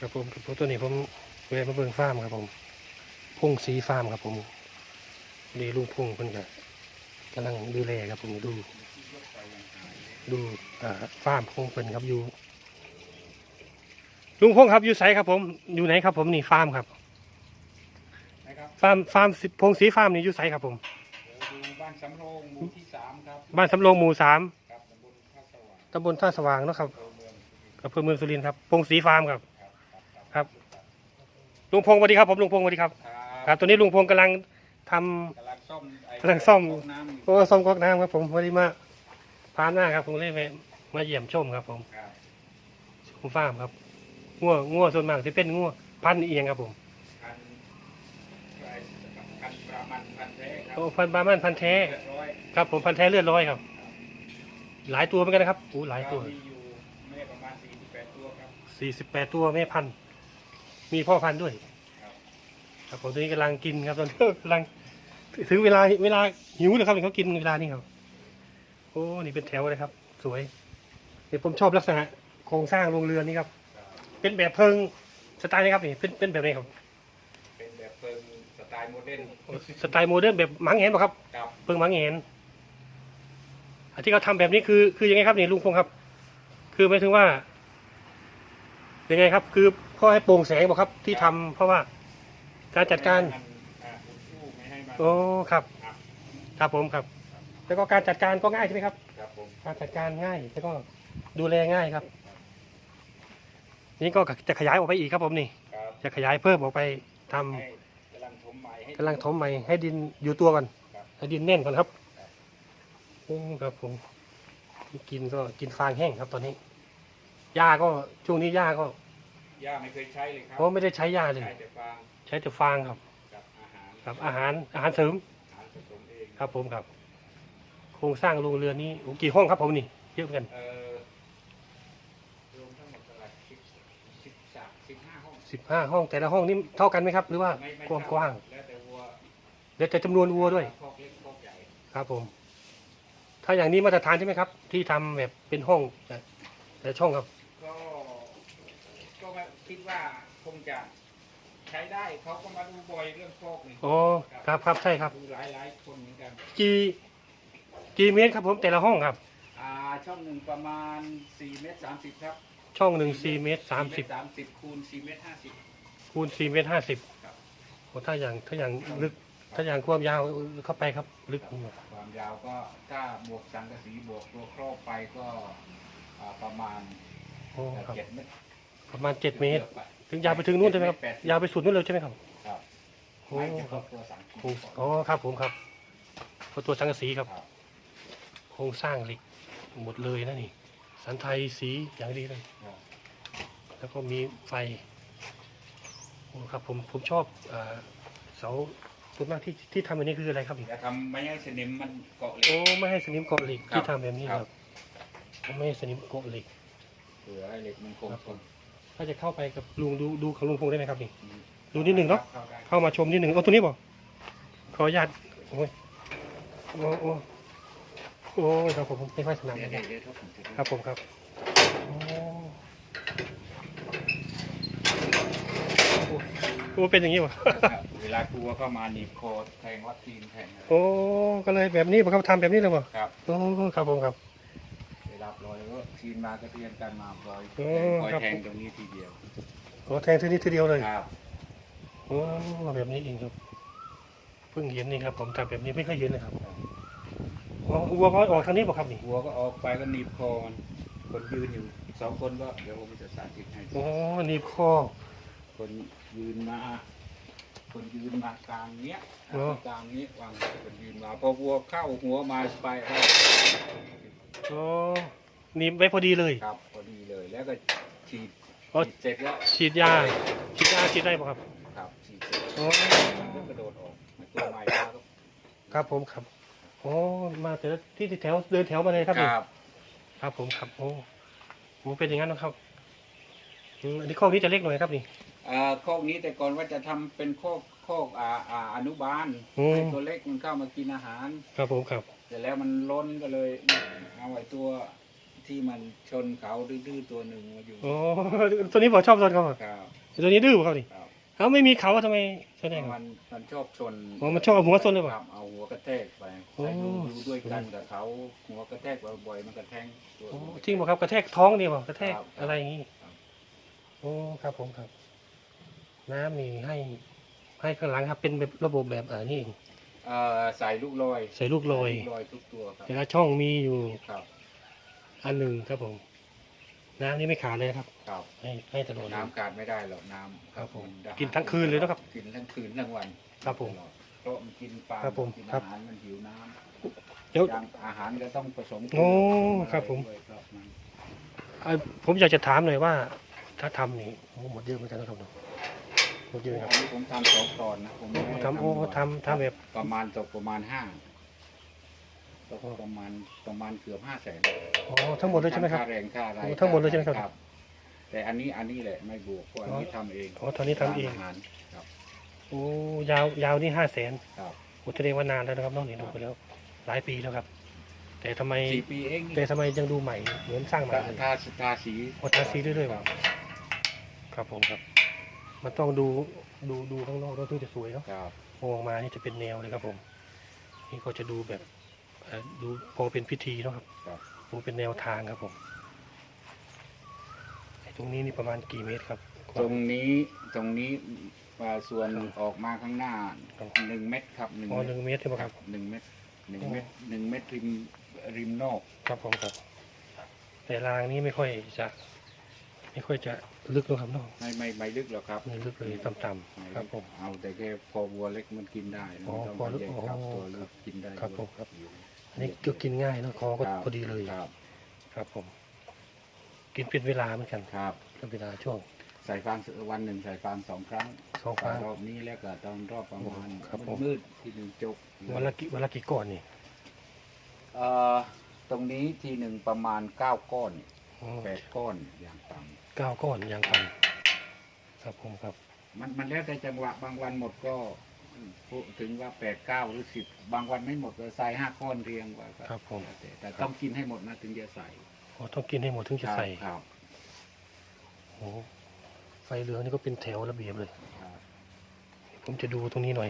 ครับผมครับผมตัวนี้ผมแวะมาเบิ่งฟาร์มครับผมพงสีฟาร์มครับผมดีลุงพงเพิ่นก็กำลังดูแลครับผมดู ดูอ่าฟาร์มพงเพิ่นครับอยู่ ลุงพงครับอยู่ไสครับผมอยู่ไหนครับผมนี่ฟาร์มครับนะครับฟาร์มฟาร์มพงสีฟาร์มนี่อยู่ไสครับผมเดี๋ยวดูบ้านสำโรงหมู่ที่สามครับบ้านสำโรงหมู่สามครับตำบลท่าสว่างตำบลท่าสว่างเนาะครับอำเภอเมืองสุรินทร์อำเภอเมืองสุรินทร์ครับ พงสีฟาร์มครับครับครับครับ ลุงพงสวัสดีครับผมลุงพงสวัสดีครับคครับรับตัวนี้ลุงพงกำลังทำ กำลังซ่อมไอ้กำลังซ่อมก๊กน้ำอยู่โอ้ส้มก๊อกน้ำครับผมวันนี้มาพานหน้าครับผมเลยมามาเยี่ยมชมครับผมครับผมฟาร์มครับงัวงัวส่วนมากที่เป็นงัวพันธุ์เอียงครับผมพันไอ้พันประมาณพันแท้ครับโอ้พันธุ์บามันพันธุ์แท้เรียบร้อยครับผมพันธุ์แท้เลือดร้อยครับ หลายตัวเหมือนกันนะครับโอ้หลายตัวมีอยู่แม่ประมาณ48ตัวครับสี่สิบแปดตัวแม่พันธุ์ มีพ่อพันธุ์ด้วยครับครับผมตัวนี้กำลังกินครับตอนนี้กำลังถึงเวลาเวลาหิวเลยครับเขากินเวลานี้ครับ โอ้นี่เป็นแถวเลยครับ สวยเดี๋ยวผมชอบลักษณะโครงสร้างโรงเรือนนี่ครับครับเป็นแบบเพิงสไตล์นี้ครับนี่เป็นเป็นแบบนี้ครับ เป็นแบบเปิงสไตล์โมเดิร์นสไตล์โมเดิร์นแบบหมังเห็นป่ะครับครับเพิงหมังเห็นอันที่เขาทำแบบนี้คือคือยังไงครับนี่ลุงพงษ์ครับ คือหมายถึงว่ายังไงครับ คือเพ่อให้โปร่งแสงป่ะครับที่ทำเพราะว่าการจัดการไม่ให้มันอ่าอุดอู้ไม่ให้มันโอ้ ครับครับครับผมครับ แล้วก็การจัดการก็ง่ายใช่ไหมครับ ครับผมการจัดการง่ายแล้วก็ดูแลง่ายครับ นี่ก็จะขยายออกไปอีกครับผมนี่ ครับจะขยายเพิ่มออกไปทำให้กำลังถมใหม่ให้ กำลังถมใหม่ให้ดินอยู่ตัวก่อนครับ ให้ดินแน่นก่อนครับครับโอ้ครับผมกินก็กินฟางแห้งครับตอนนี้หญ้าก็ช่วงนี้หญ้าก็ ย่าไม่เคยใช้เลยครัเพราะไม่ได้ใช้หญ้าเลย ใช้แต่ฟางใช้แต่ฟางครับ กับอาหารครับอาหารอาหารเสริมอาหารผสมเองครับผมครับ โครงสร้างโรงเรือนนี้โอ้กี่ห้องครับผมนี่เยอะเหมือนกันเอ่อรวมทั้งหมดเท่าไหร่สิบสิบสามสิบห้าห้องสิบห้าห้องแต่ละห้องนี่เท่ากันไหมครับ หรือว่าไม่ไม่กว้างกว้างแล้วแต่วัวๆแล้วแต่จำนวนวัวด้วย คอกเล็กคอกใหญ่ครับผม ถ้าอย่างนี้มาตรฐานใช่ไหมครับ ที่ทำแบบเป็นห้องแต่แต่ช่องครับก็ก็มา คิดว่าคงจะใช้ได้เขาก็มาดูบ่อยเรื่องคอกนี่อ๋อครับครับใช่ครับ ดูหลายหลายๆคนเหมือนกันกี่กี่เมตรครับผมแต่ละห้องครับ อ่าช่องหนึ่งประมาณสี่เมตรสามสิบครับช่องหนึ่งสี่เมตรสามสิบสามสิบคูณสี่เมตรห้าสิบคูณสี่เมตรห้าสิบครับ โอ้ถ้าอย่างถ้าอย่างลึกถ้าอย่างความยาวเข้าไปครับ ลึกความยาวก็ถ้าบวกสังกะสีบวกตัวครอบไปก็อ่าประมาณโอ้ครับ เจ็ดเมตร ประมาณเจ็ดเมตรกือบไปถึงยาวไปถึงนู่นใช่ไหมครับเจ็ดเตรแปดสิบยาวไปสุดนู่นเลยใช่ไหมครับครับโอ้ไม่เฉครัพาะบตัวสังโครงอ๋อครับผมครับเพราะตัวสังกะสีครับ ครับโครงสร้างเหล็กหมดเลยนะนี่ สันไทยสีอย่างดีเลย ครับแล้วก็มีไฟโอ้ครับผมผมชอบอ่าเสาส่วนมากที่ที่ทำแบบนี้คืออะไรครับนี่จะทำไม่ให้สนิมมันเกาะเหล็โอ้ก ไม่ให้สนิมเกาะเหล็กครับที่ทำแบบนี้คครัรับ บ ไม่ให้สนิมเกาะเหล็ก เผื่อให้เหล็กมันคงครับทน ถ้าจะเข้าไปกับลุงดูดูของลุงพงษ์ได้ไหมครับนี่ดูนิดหนึ่งเนาะข้ได้เข้ามาชมนิดหนึ่งเอาตัวนี้บอกขออนุญาตโอ้ยโอ้โอ้โอ้ยครับผมไม่ค่อยถนัดเดี๋ยวนะเดี๋ยวเดี๋ยวผมจะดูครับผมครับโอ้โอ้โอ้เป็นอย่างนี้วะครับเวลากลัวเข้ามาหนีบคอแทงวัคซีนแทงอะไรโอ้ก็เลยแบบนี้ป่ะครับทำแบบนี้เลยป่ะครับโอ้ครับผมครับ เวลาปล่อยก็ทีนมาก็เตรียมกันมาปล่อยโอ้ปล่อยครับ แทงตรงนี้ทีเดียวโอ้แทงทีนี้ทีเดียวเลยครับโอ้แบบนี้เองครับเพิ่งเห็นนี่ครับ ผมทำแบบนี้ไม่เคยเห็นเลยครับอ๋อวัวก็ออกทางนี้ป่ะครับนี่หัวก็ออกไปก็หนีบคอมันคนยืนอยู่สองคนก็เดี๋ยวผมจะสาธิตให้โอ้หนีบคอ คนยืนมา คนยืนมากลางเนี้ยโอ้ กลางนี้วางคนยืนมาพอวัวเข้าหัวมาไปครับ โอ้ หนีบไว้พอดีเลย ครับพอดีเลยแล้วก็ฉีดอ๋อ ฉีดเสร็จแล้วฉีดยาฉีดยาฉีดได้ป่ะครับครับฉีดเสร็จโอ้มันก็กระโดดออกมาตัวใหม่มาก็ครับผมครับโอ้มาแต่ละที่แถวเดินแถวมาเลยครับคนี่รับครับผมครับโอ้โหเป็นอย่างนั้นนะครับอืมอันนี้ข้อนี้จะเล็กหน่อยครับนี่ เอ่อโคอกนี้แต่ก่อนว่าจะทำเป็นโคอกโคอกอ่าอ่าอนุบาลอืม ให้ตัวเล็กมันเข้ามากินอาหาร ครับผมครับ เสร็จแล้วมันล้นก็เลยเอาไอ้ตัว ที่มันชนเขาดื้อๆตัวหนึ่งมาอยู่โอ้ตัวนี้ผมชอบตอนเขาอะครับตัวนี้ดื้อป่ะครับดิครับเขาไม่มีเขาทำไมใช่ได้ครับ มันมันชอบชนอ๋อมันชอบเอาหัวชนเลยเหรอครับเอาหัวกระแทกไปโอ้ ใส่ดูดูด้วยกันกับเขาหัวกระแทกบ่อยๆมันกระแทงตัว โอ้จริงป่ะครับกระแทกท้องนี่ป่ะกระแทกครับอะไรอย่างงี้ครับ โอ้ครับผมครับ น้ำมีให้ ให้ข้างหลังครับ เป็นแบบระบบแบบอ่านี่เองเอ่อใส่ลูกลอยใส่ลูกลอยลูกลอยทุกตัวครับแต่ละช่องมีอยู่ ครับ อันหนึ่งครับผม น้ำนี่ไม่ขาดเลยนะครับ ครับให้ให้ตลอดเลย น้ำขาดไม่ได้หรอกน้ำครับผมได้กินทั้งคืนเลยนะครับกินทั้งคืนทั้งวันครับผมตลอดเพราะมันกินปลาครับผมกินครัอาบ หารมันหิวน้ำเดี๋ยวอย่างอาหารก็ต้องผสมโอ้ครับผม ด้วยครับมันเอ่อผมอยากจะถามหน่อยว่า ถ้าทำนี่โอ้หมดเยอะเหมือนกันนะครับเนาะหมดเยอะไหมครับอันนี้ผมทำสองตอนนะผมไม่ได้ทำโอ้บ่ยทำทำแบบประมาณตกประมาณห้า ตกประมาณประมาณเกือบห้าแสนอ๋อทั้งหมดเลยใช่ไหมครับ ค่าแรงค่าอะไรโอ้ทั้งหมดเลยใช่ไหมครับ แต่อันนี้อันนี้แหละไม่บวกเพราะอันนี้ทำเองอ๋อตอนนี้ทำเองาหารครับโอ้ยาวยาวนี่ห้าแสนครับโอ้แสดงว่านานแล้วนะครับน้องนี่ดูไปแล้ว หลายปีแล้วครับ แต่ทำไมสี่ปีเองแต่ทำไมยังดูใหม่เหมือนสร้างใหม่ทาเลย ทาทาสีโอ้ทาสีเรื่อยๆคว่ะรับครับผมครับ มันต้องดูดูดูข้างนอกแล้วถึงจะสวยเนาะครับ มองมานี่จะเป็นแนวเลยครับผม นี่ก็จะดูแบบ เอ่อดูพอเป็นพิธีเนาะครับครับ ดูเป็นแนวทางครับผมไอ้ตรงนี้นี่ประมาณกี่เมตรครับตรงนี้ตรงนี้อ่าส่วนครับออกมาข้างหน้าครับ หนึ่งเม็ดครับหนึ่งอ๋อหเม็นึ่ดงเมตรใช่ไหมครับหนึ่งเม็ดหนึ่งอ๋อเม็ดหนึ่งเม็ดริมริมนอกครับผมครับ แต่รางนี้ไม่ค่อยจะ ไม่ค่อยจะลึกเนอะครับเน้องไม่ไม่ไม่ลึกหรอกครับไม่ลึกเลยต่ำไม่ๆคลึรับกผม เอาแต่แค่พอวัวเล็กมันกินได้นะอ๋อไม่ต้องพอลึกแยกครับอ๋อตัวเล็กกินได้ครับผมด้วยครับอัน นี้ก็กินง่ายเนอะคอก็ครับพอดีเลยครับ ครับผม กินเป็นเวลาเหมือนกันครับ เป็นเวลาช่วง ใส่ฟางวันหนึ่งใส่ฟางสองครั้งสองครั้ง รอบนี้แล้วก็ตอนรอบประมาณครับผม มืดๆทีหนึ่งจบวันละกี่วันละกี่ก้อนนี่เอ่อตรงนี้ทีหนึ่งประมาณเก้าก้อนอ๋อแปดก้อนอย่างต่เก้าก้อนอย่างต่ำครับผมครับำมันมันแล้วแต่จังหวะบางวันหมดก็ พูดถึงว่าแปดเก้าหรือสิบบางวันไม่หมดก็ใส่ห้าก้อนเรียงไว้ก็ครับผม แล้วแต่แต่ต้องกินให้หมดนะถึงจะใส่อ๋อต้องกินให้หมดถึงจะใส่ครับโอ้ไฟเหลืองนี่ก็เป็นแถวระเบียบเลย ครับ ผมจะดูตรงนี้หน่อย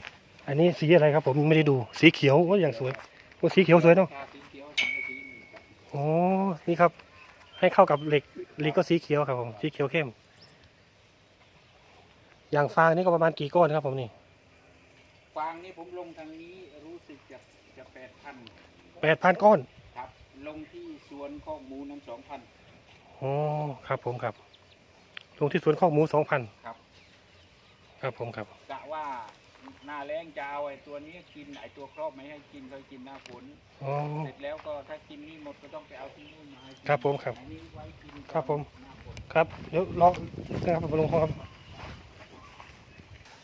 อันนี้สีอะไรครับ ผมไม่ได้ดู สีเขียวโอ้อย่างสวยโอ้สีเขียวสวยเนาะทาสีเขียวทำสีหนึ่งครับโอ้นี่ครับ ให้เข้ากับเหล็กเหล็กก็สีเขียวครับผม สีเขียวเข้ม อย่างฟางนี่ก็ประมาณกี่ก้อนครับผมนี่ ฟางนี่ผมลงทางนี้รู้สึกจะจะแปดพันแปดพันก้อนครับ ลงที่สวนข้อกหมูนั้นสองพันอ๋อครับผมครับ ลงที่สวนข้อกหมูสองพันครับ ครับผมครับกะว่าหน้าแรงจะเอาไอ้ตัวนี้กินไอ้ตัวครอบไม่ให้กินเคยกินหน้าฝนอ๋อ เสร็จแล้วก็ถ้ากินนี่หมดก็ต้องไปเอาที่นู่นมาให้กินครับผมครับ อันนี้ไว้กินครับผม หน้าฝน ครับเดี๋ยวรอนะครับผมลงครับ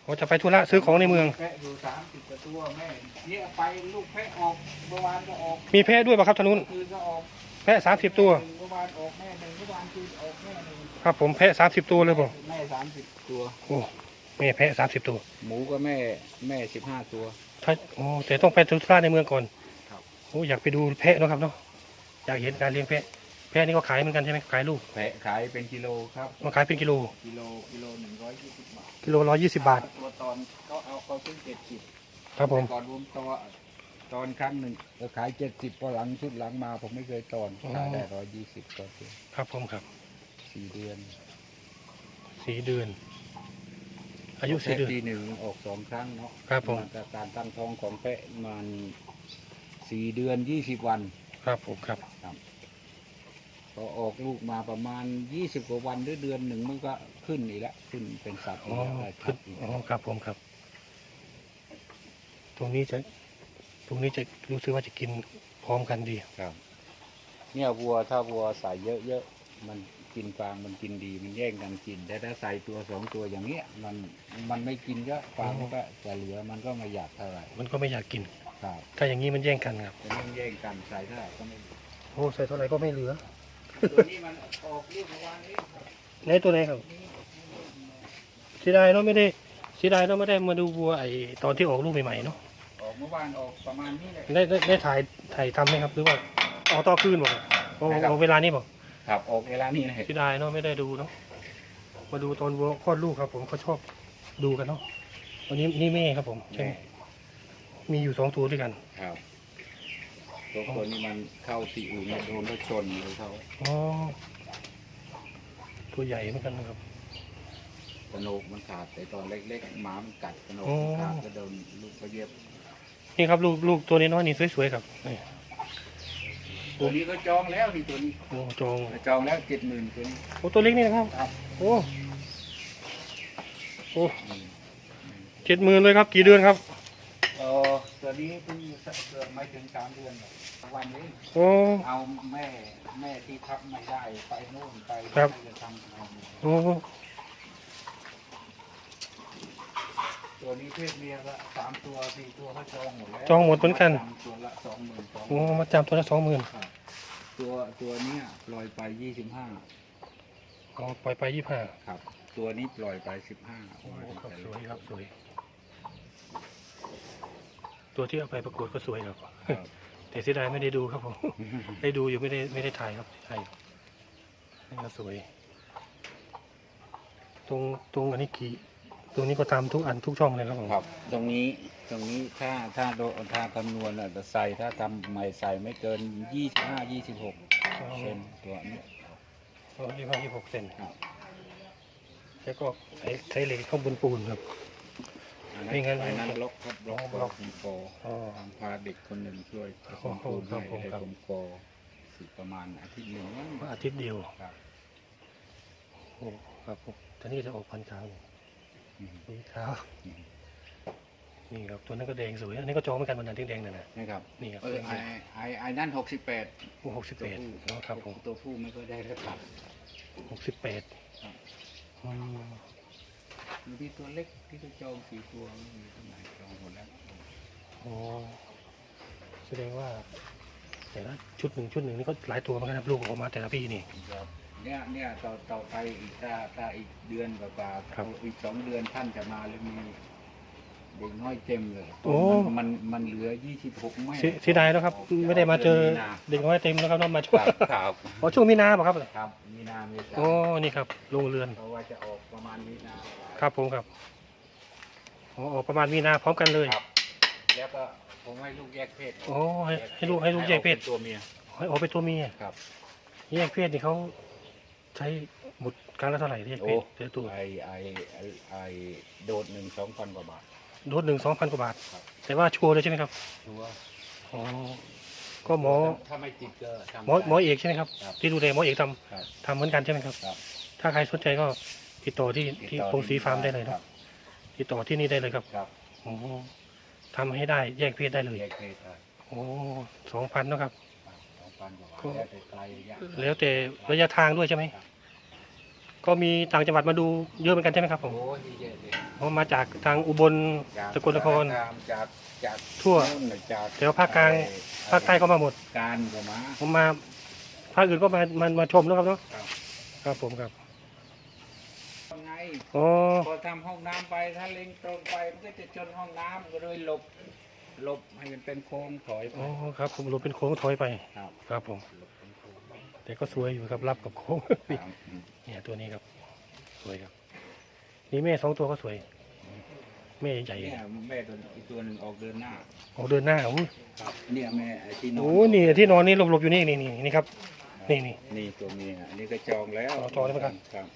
ผมจะไปธุระซื้อของในเมือง แพะอยู่สามสิบกว่าตัวแม่เนี่ยไปลูกแพะออกเมื่อวานก็ออกมีแพะด้วยป่ะครับทางนู้นเมื่อคืนก็ออกแพะสามสิบตัวเมื่อวานออกแม่หนึ่งเมื่อวานคืนออกแม่หนึ่งครับ ผมแพะสามสิบตัวเลยผมแม่สามสิบตัว โอ้แม่แพะสามสิบตัวหมูก็แม่แม่สิบห้าตัว ถ้าโอ้แต่ต้องไปธุระในเมืองก่อนครับ โอ้อยากไปดูแพะเนอะครับเนาะอยากเห็นการเลี้ยงแพะ แพะนี่ก็ขายเหมือนกันใช่ไหมขายลูกแพะขายเป็นกิโลครับ มาขายเป็นกิโลกิโลกิโลหนึ่งร้อยยี่สิบบาทกิโลร้อยยี่สิบบาทตัวต อนเขาเอาเขาซื้อเจ็ดสิบครับผม ก่อนรวมตัวตอนครั้งหนึ่งก็ขายเจ็ดสิบพอหลังชุดหลังมา ผมไม่เคยตอนขายได้ร้อยยี่สิบก็คือครับผมครับสี่เดือนสี่เดือน อายุสี่เดือนปีหนึ่งออกสองครั้งเนาะครับผมนจากการตั้งท้องของแพะมันสี่เดือนยี่สิบวัน ครับผมครับพอออกลูกมาประมาณยี่สิบกว่าวันหรือเดือนหนึ่งมันก็ ขึ้นอีกแล้วขึ้นเป็นสัตว์อีอ๋กอแล้วได้ขึ้นอีกอ๋อครับผมครับ ตรงนี้จะตรงนี้จะรู้สึกว่าจะกินพร้อมกันดีครับ เนี่ยวัวถ้าวัวใส่เยอะๆมันกินฟางมันกินดีมันแย่งกันกิน แต่ถ้าใส่ตัวสองตัวอย่างเงี้ย มันมันไม่กินก็ฟางมันก็จะเหลือมันก็ไม่อยากเท่าไหร่มันก็ไม่อยากกิน ครับถ้าอย่างนี้มันแย่งกันครับแต่มันแย่งกันใส่เท่าไหร่ก็ไม่โอ้ใส่เท่าไหร่ก็ไม่เหลือตัวนี้มันออกลูกเมื่อวานนี้ในตัวไหนครับเสียดายเนาะไม่ได้เสียดายเนาะไม่ได้มาดูวัวไอตอนที่ออกลูกใหม่ๆเนาะออกเมื่อวานออกประมาณนี้เลย ได้ได้ได้ถ่ายถ่ายทำไหมครับหรือว่าออกต่อคืนบอกโอ้ได้ครับเอาเวลานี้บอกครับออกเวลานี้เลยเสียดายเนาะไม่ได้ดูเนาะมาดูตอนวัวคลอดลูกครับ ผมเขาชอบดูกันเนาะวันนี้นี่แม่ครับผมใช่ไหมมีอยู่สองตัวด้วยกันครับตัวคนนี้มันเข้าที่อื่นเนี่ยโดนรถชนเลยเขาอ๋อตัวใหญ่เหมือนกันนะครับ กระโหนกมันขาดแต่ตอนเล็กๆหมามันกัดกระโหนกอ๋อมันขาดก็โดนลูกก็เย็บนี่ครับลูกลูกตัวนี้น้อยนี่สวยๆครับนี่ตัวนี้ก็จองแล้วนี่ตัวนี้โอ้จองจองแล้วเจ็ดหมื่นตัวนี้โอ้ตัวเล็กนี่นะครับครับโอ้โอ้เจ็ดหมื่นเลยครับ กี่เดือนครับเออตัวนี้เพิ่งเกิดไม่ถึงสามเดือนหรอกวันนี้โอ้เอาแม่แม่ที่ทับไม่ได้ไปโน่นไปครับจะทำเอาโอ้ ตัวนี้เพศเมียละสามตัวสี่ตัวเขาจองหมดแล้วจองหมดเหมือนกันตัวละสองหมื่นสองโอ้มาจำตัวละสองหมื่นครับตัวตัวเนี้ยปล่อยไปยี่สิบห้าอ๋อปล่อยไปยี่ห้าครับ ตัวนี้ปล่อยไปสิบห้าโอ้ครับสวยครับสวย ตัวที่เอาไปประกวดก็สวยครับแต่เสียดายไม่ได้ดูครับผม ได้ดูอยู่ไม่ได้ไม่ได้ถ่ายครับใช่นี่ก็สวย ตรงตรงอันนี้กี่ ตรงนี้ก็ตามทุกอันทุกช่องเลยครับผมครับ ตรงนี้ตรงนี้ถ้าถ้าโดถ้าคำนวณอะจะใส่ถ้าทำใหม่ใส่ไม่เกินยี่สิบห้ายี่สิบหกอ๋อเซนตัวนี้อ๋อยี่ห้ายี่หกเซนครับแล้วก็ใช้ใช้เหล็กข้างบนปูนครับอันไม่งั้นอันนั้นบล็อกครับบล็อกอ๋อบล็ล็ออกกผมโกอ๋อทางพาเด็กคนหนึ่งช่วยผสมโอ้ปูนโหครับให้ผมให้ครับผมโกสิประมาณอาทิตย์หนึ่งมั้งอาทิตย์เดียวครับโอ้ครับผมตอนนี้จะออกพันธุ์ขาวนี่อืม สีขาวนี่ครับตัวนั้นก็แดงสวยอันนี้ก็จองเหมือนกันวันนั้นที่แดงนั่นนะนะครับนี่ครับเออไอไอไอนั่นหกสิบแปดโอ้หกสิบแปดครับผมตัวผู้ไม่ก็ได้แล้วครับหกสิบแปดครับอืมมีที่ตัวเล็กที่ตัวจองสี่ตัวไม่มีตัวไหนจองหมดแล้วอ๋อแสดงว่าแต่ละชุดหนึ่งชุดหนึ่งนี่ก็หลายตัวเหมือนกันครับลูกออกมาแต่ละปีนี่ครับ เนี่ยเนี่ยต่อต่อไปอีกถ้าถ้าอีกเดือนกว่าๆครับ อีกสองเดือนท่านจะมาแล้วมีเด็กน้อยเต็มเลยโอ้ มันมันมันเหลือยี่สิบหกแม่เสียเสียดายแล้วครับ ไม่ได้มาเจอเด็กน้อยเต็มแล้วครับน้องมาช่วคยรับครับอ๋อช่วงมีนาป่ะครับครับมีนาเมษาโอ้นี่ครับโรงเรือน เพราะว่าจะออกประมาณมีนา ครับผมครับอ๋อออกประมาณมีนาพร้อมกันเลยครับ แล้วก็ผมให้ลูกแยกเพศอ๋อให้ให้ลูกให้ลูกแยกเพศออตัวเมียให้ออกไปนตัวเมียครับ แยกเพศนี่เขา ใช้หมดครั้งละเท่าไหร่แยกเพศแต่ละตัวไอไอไอไอโดดหนึ่งสองพันกว่าบาท โดสหนึ่งสองพันกว่าบาท ครับ แต่ว่าชัวร์เลยใช่ไหมครับชัวร์อ๋อก็หมอถ้าไม่ติดก็ทำหมอได้ หมอเอกใช่ไหมครับ ครับ ที่ดูแลหมอเอกทครับำทำเหมือนกันใช่ไหมครับ ครับถ้าใครสนใจก็ติดต่อที่ติดที่ต่อพงศรีฟาร์มได้เลยคเนรัอะบติดต่อที่นี่ได้เลยครับครับอ๋อทำให้ได้แยกเพศได้เลยแยกเพศได้โอ้สองพันนะครับ สองพันกว่าบาทก็ แล้วแต่ไกลยากแล้วแต่ระยะทางด้วยใช่ไหม ก็มีต่างจังหวัดมาดูเยอะเหมือนกันใช่ไหมครับผมโอ้ยเยอะเลยเพราะมาจากทางอุบล จากสกลนครจากจากทั่ว นู่นน่ะจากแถวภาคกลางภาคใต้ก็มาหมด การก็มา ผมมาภาคอื่นก็มามามาชมแล้วครับเนาะครับ ครับผมครับทำไง อ๋อพอทำห้องน้ำไปถ้าเล็งตรงไปมันก็จะชนห้องน้ำก็เลยหลบห ลบให้มันเป็นโค้งถอยไปอ๋อครับผมรถเป็นโค้งถอยไป ครับครับผมหลบเป็นโค้งแต่ก็สวยอยู่ครับรับกับโค้ง ครับอืมเนี่ยตัวนี้ครับ สวยครับ นี่แม่สองตัวก็สวย แม่ใหญ่เนี่ยแม่ตัวอีกตัวหนึ่งออกเดินหน้าออกเดินหน้าโอ้ยครับเนี่ยแม่ไอ้ที่นอนโอ้นี่ที่นอนนี่หลบๆอยู่นี่นี่นี่นี่ครับ นี่นี่ นี่ตัวเมียอันนี้ก็จองแล้วอ๋อจองแล้วเหมือนกันครับ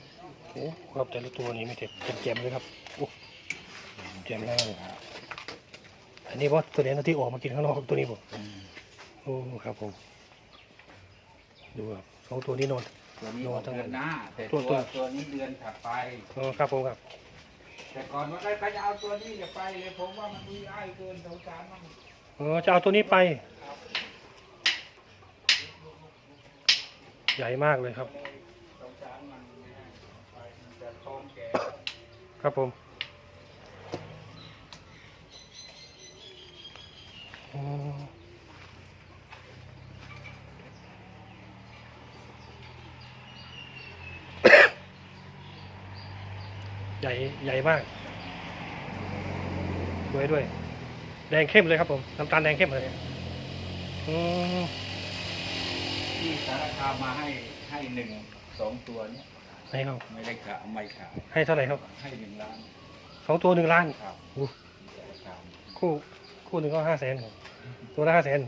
โอ้ครับแต่ละตัวนี่ไม่เจ็บเป็นแจ่มเลยครับโอ้แจ่มแล้ว อันนี้ว่าตัวนี้นะที่ออกมากินข้างนอกตัวนี้ผมอืมโอ้ครับผม ดูครับสองตัวนี้นอน ตัวนี้นอออนกทั้งเดือนหน้า แต่ตัตัววตัว ตัวนี้เดือนถัดไป อ๋อครับผมครับ แต่ก่อนว่าใครจะเอาตัวนี้จะไปเลยผมว่ามันดูอ้ายเกินสงสารมันอ๋อจะเอาตัวนี้ไป ใหญ่มากเลยครับ สงสารมันไม่ให้ไปมันจะท้องแก่ ครับผมอ๋อ ใหญ่ใหญ่มากสวยด้วย แดงเข้มเลยครับผมน้ำตาลแดงเข้มเลยอืมที่สารคามมาให้ให้หนึ่งสองตัวเนี้ยไหนครับ ไม่ได้ขายไม่ขายให้เท่าไหร่ครับ ให้หนึ่งล้านสองตัวหนึ่งล้านครับอู้ราคาคู่คู่หนึ่งก็ห้าแสน ตัวละห้าแสน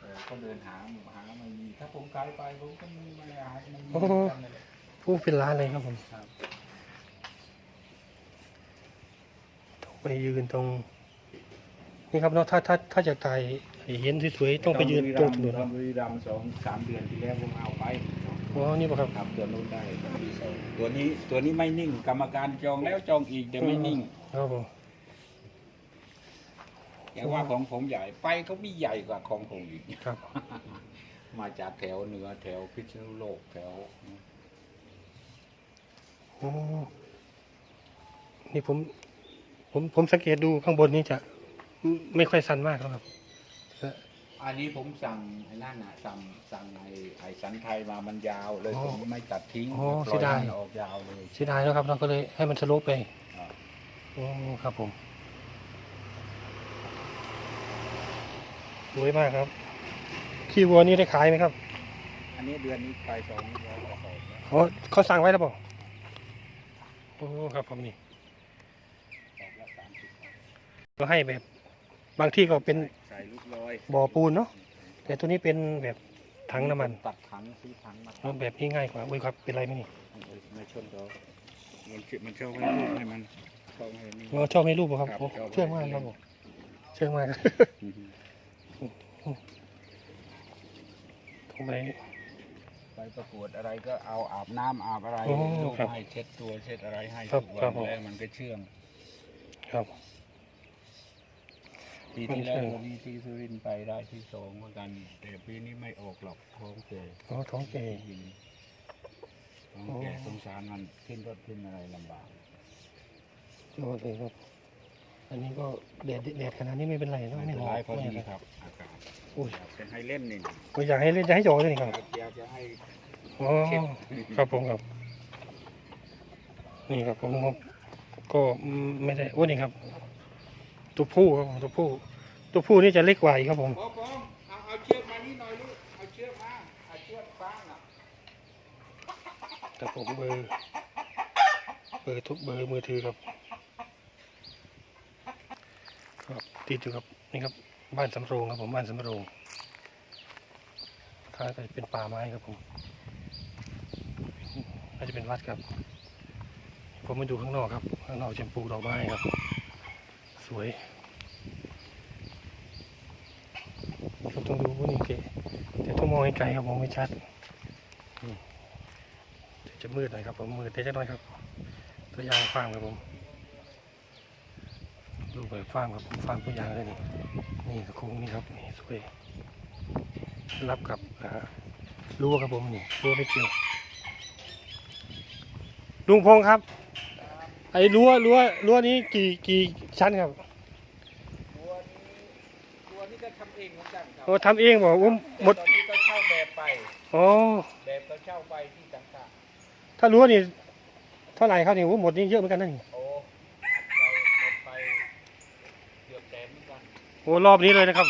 เออก็เดินหาหาไม่มีถ้าผมขายไปผมก็ไม่ไม่หามันมีเหมือนกันนั่นแหละคู่เป็นล้านเลยครับผมครับต้องไปยืนตรง นี่ครับเนาะถ้าถ้าถ้าจะถ่ายให้เห็นสวยๆต้องไปยืนตรงถนนตอนบุรีรัมย์สองสามเดือนที่แล้วผมเอาไปอ๋อนี่ป่ะครับครับตัวนู้นได้ตัวนี้ตัวนี้ไม่นิ่ง กรรมการจองแล้วจองอีกเดี๋ยวไม่นิ่ง ครับผม แต่ว่าของผมใหญ่ไปเขามีใหญ่กว่าของผมอีกครับ มาจากแถวเหนือแถวพิษณุโลกแถวอ๋อนี่ผม ผมผมสังเกตดูข้างบนนี้จะไม่ไม่ค่อยสั้นมากแล้วครับ อันนี้ผมสั่งไอ้นั่นน่ะสั่งสั่งไอ้ไอ้สันไทยมามันยาวเลยอ๋อผมไม่ตัดทิ้งอ๋อปล่เสียดายมันออกยาวเลยเสียดายแล้วครับเราก็เลยให้มันสโลปไปอ่าอ๋อครับผม สวยมากครับ ขี้วัวนี่ได้ขายไหมครับ อันนี้เดือนนี้ไปสองร้อยกว่าสอบแล้วอ๋อเขาสั่งไว้แล้วเปล่าโอ้ครับผมนี่สอบละสามสิบก็ให้แบบ บางที่ก็เป็นใส่ลูกลอยบ่อปูนเนาะแต่ตัวนี้เป็นแบบถังน้ำมันตัดถังซื้อถังมาเอาแบบนี้ง่ายกว่าอุ้ยครับเป็นไรไหมนี่ไม่ชนดอกมันมันชอบให้ลูกให้มันชอบให้นี่อ๋อชอบให้รูปเหรอครับครับโอ้ชอบ เชื่องมากครับผมเชื่องมาก ทำไมไปประกวดอะไรก็เอาอาบน้ำอาบอะไรโอ้ลูกครับให้เช็ดตัวเช็ดอะไรให้ครับทุกครัวับนผม แล้วมันก็เชื่องครับ ปีที่แล้วมันเชื่องตัวนี้ที่สุรินทร์ไปได้ที่สองเหมือนกัน แต่ปีนี้ไม่ออกหรอกท้องแก่อ๋อท้องแก่ ยิงท้องโอ้แก่สงสารมันขึ้นรถขึ้นอะไรลำบากโอเคครับ อันนี้ก็แดดแดดขนาดนี้ไม่เป็นไรเนอะไม่ไม่เป็นหอไรมพอดีไม่ครับอากาศ อุ้ยอยากจะให้เล่นนี่ผมอยากให้เล่นจะให้จอเลยนี่ครับอยากจะให้อ๋อครับผมครับ นี่ครับผมก็ก็ไม่ได้โอ้นี่ครับ ตัวผู้ครับผมตัวผู้ ตัวผู้นี่จะเล็กกว่าอีกครับผมปอปองเอาเอาเชือกมานี่หน่อยลูกเอาเชือกมาเอาเชือกฟางอะแต่ผมเบอร์เบอร์ทุกเบอร์มือถือครับ ครับติดอยู่ครับนี่ครับ บ้านสำโรงครับผมบ้านสำโรงข้างจะเป็นป่าไม้ครับผมน่าจะเป็นวัดครับ ผมมาดูข้างนอกครับข้างนอกจะปลูกดอกไม้ครับ สวยผมต้องดูพวกนี้เกะแต่ต้องมองไกลๆครับมองไม่ชัดเดี๋ยวจะมืดหน่อยครับผมมืดแต่จะน้อยครับ ตัวยางฟาร์มครับผม ดูแบบฟาร์มครับผมฟาร์มตัวอย่างเลยนี่นี่ตะคุงนี่ครับนี่สวยรับกับอ่ารั้วครับผมนี่รั้วไม่เกี่ยวลุงพงษ์ครับ ไอ้รั้วรั้วรั้วนี้กี่กี่ชั้นครับตัวนี้ตัวนี้ก็ทำเองเหมือนกันครัโอ้ทำเองบอกว่าหมดตอนนี้ก็เช่าแบบไปอ๋อแบบก็เช่าไปที่ต่างถ้ารั้วนี่เท่าไหร่ครับนี่โอ้หมดนี่เยอะเหมือนกันนะนี่ ๆโอ้อัดไปหมดไปเกือบแสนเหมือนกัน โอ้รอบนี้เลยนะครับ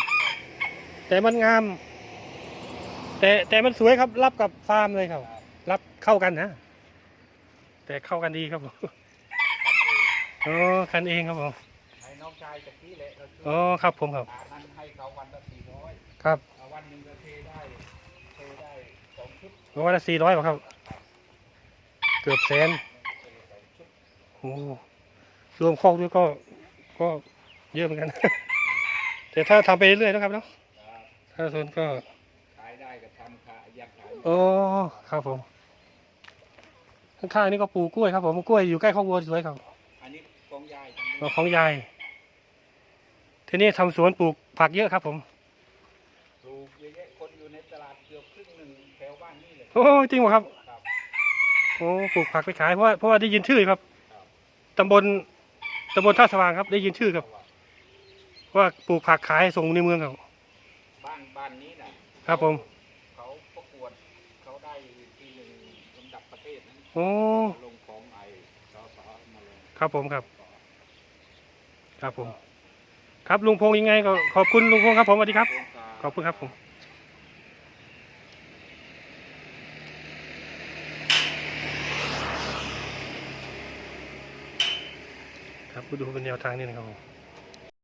แต่มันงาม แต่แต่มันสวยครับ รับกับฟาร์มเลยครับ รับเข้ากันนะ แต่เข้ากันดีครับผมทำเองอ๋อคันเองครับผมให้น้องชายตะกี้แหละอ๋อครับผมครับนั้นให้เขาวันละสี่ร้อยครับวันหนึ่งก็เทได้เทได้สองชุดวันละสี่ร้อยครับ เกือบแสนโอ้รวมคอกด้วยก็ก็เยอะเหมือนกัน แต่ถ้าทำไปเรื่อยๆนะครับเนาะครับถ้าสนก็ขายได้ก็ทำขายอยากขายโอ้ครับผมข้างๆนี่ก็ปลูกกล้วยครับผมกล้วยอยู่ใกล้คอกวัวสวยครับอันนี้ของยายทำอ๋อของยายทีนี้ทำสวนปลูกผักเยอะครับ ผมปลูกเยอะแยะคนอยู่ในตลาดเกือบครึ่งหนึ่งแถวบ้านนี่เลยโอ้จริงเหรอครับครับโอ้ปลูกผักไปขายเพราะว่าเพราะว่าได้ยินชื่อครับครับตำบลตำบลท่าสว่างครับ ได้ยินชื่อครับ ว่าปลูกผักขายส่งในเมืองครับบ้านบ้านนี้นะครับผมเขาประกวดเขาได้ที่หนึ่งลำดับประเทศนั้นโอ้ลงของไอสอสอมาลงครับผมครับ ครับผม ครับลุงพงษ์ยังไงก็ขอบคุณลุงพงษ์ครับผมสวัสดีครับ ขอบคุณครับผมครับดูเป็นแนวทางนี้นะครับผม